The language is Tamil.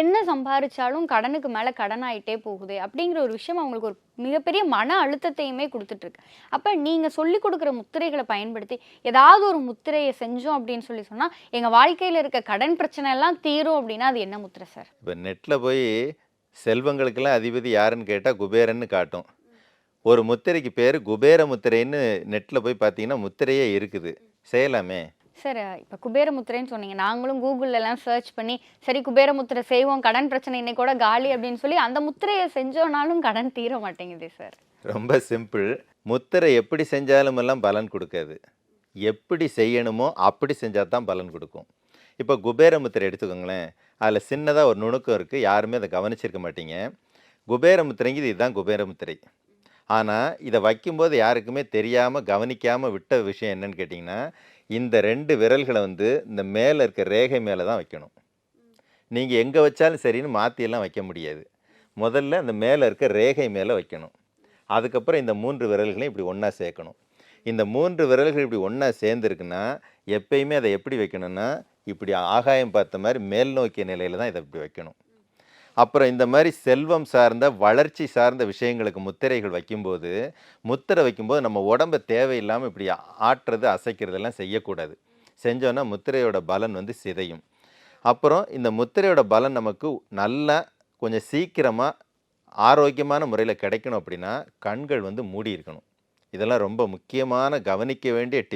என்ன சம்பாரிச்சாலும் கடனுக்கு மேலே கடனாயிட்டே போகுது அப்படிங்கிற ஒரு விஷயம் அவங்களுக்கு ஒரு மிகப்பெரிய மன அழுத்தத்தையுமே கொடுத்துட்ருக்கு. அப்போ நீங்கள் சொல்லி கொடுக்குற முத்திரைகளை பயன்படுத்தி ஏதாவது ஒரு முத்திரையை செஞ்சோம் அப்படின்னு சொல்லி சொன்னால் எங்கள் வாழ்க்கையில் இருக்க கடன் பிரச்சனை எல்லாம் தீரும் அப்படின்னா அது என்ன முத்திரை சார்? இப்போ நெட்டில் போய் செல்வங்களுக்கெல்லாம் அதிபதி யாருன்னு கேட்டால் குபேரன்னு காட்டும். ஒரு முத்திரைக்கு பேர் குபேர முத்திரைன்னு நெட்டில் போய் பார்த்தீங்கன்னா முத்திரையே இருக்குது. செய்யலாமே. சார் இப்போ குபேர முத்திரைன்னு சொன்னீங்க. நாங்களும் கூகுள்ல எல்லாம் சர்ச் பண்ணி சரி குபேரமுத்திரை செய்வோம் கடன் பிரச்சனை இன்னைக்கு கூட காலி அப்படின்னு சொல்லி அந்த முத்திரையை செஞ்சோனாலும் கடன் தீர மாட்டேங்குது சார். ரொம்ப சிம்பிள். முத்திரை எப்படி செஞ்சாலும் எல்லாம் பலன் கொடுக்காது. எப்படி செய்யணுமோ அப்படி செஞ்சால் தான் பலன் கொடுக்கும். இப்போ குபேர முத்திரை எடுத்துக்கோங்களேன். அதில் சின்னதாக ஒரு நுணுக்கம் இருக்குது யாருமே அதை கவனிச்சிருக்க மாட்டீங்க. குபேர முத்திரைங்கிறது இதுதான் குபேர முத்திரை ஆனால் இதை வைக்கும்போது யாருக்குமே தெரியாமல் கவனிக்காமல் விட்ட விஷயம் என்னன்னு கேட்டிங்கன்னா இந்த ரெண்டு விரல்களை வந்து இந்த மேலே இருக்க ரேகை மேலே தான் வைக்கணும். நீங்கள் எங்கே வச்சாலும் சரின்னு மாற்றியெல்லாம் வைக்க முடியாது. முதல்ல அந்த மேலே இருக்க ரேகை மேலே வைக்கணும். அதுக்கப்புறம் இந்த மூன்று விரல்களையும் இப்படி ஒன்றா சேர்க்கணும். இந்த மூன்று விரல்கள் இப்படி ஒன்றா சேர்ந்துருக்குன்னா எப்பயுமே அதை எப்படி வைக்கணும்னா இப்படி ஆகாயம் பார்த்த மாதிரி மேல் நோக்கிய நிலையில் தான் இதை இப்படி வைக்கணும். அப்புறம் இந்த மாதிரி செல்வம் சார்ந்த வளர்ச்சி சார்ந்த விஷயங்களுக்கு முத்திரைகள் வைக்கும்போது முத்திரை வைக்கும்போது நம்ம உடம்பு தேவையில்லாமல் இப்படி ஆட்டுறது அசைக்கிறதெல்லாம் செய்யக்கூடாது. செஞ்சோன்னா முத்திரையோட பலன் வந்து சிதையும். அப்புறம் இந்த முத்திரையோட பலன் நமக்கு நல்லா கொஞ்சம் சீக்கிரமாக ஆரோக்கியமான முறையில் கிடைக்கணும் அப்படின்னா கண்கள் வந்து மூடி இருக்கணும் இதெல்லாம் ரொம்ப முக்கியமான கவனிக்க வேண்டிய டிப்ஸ்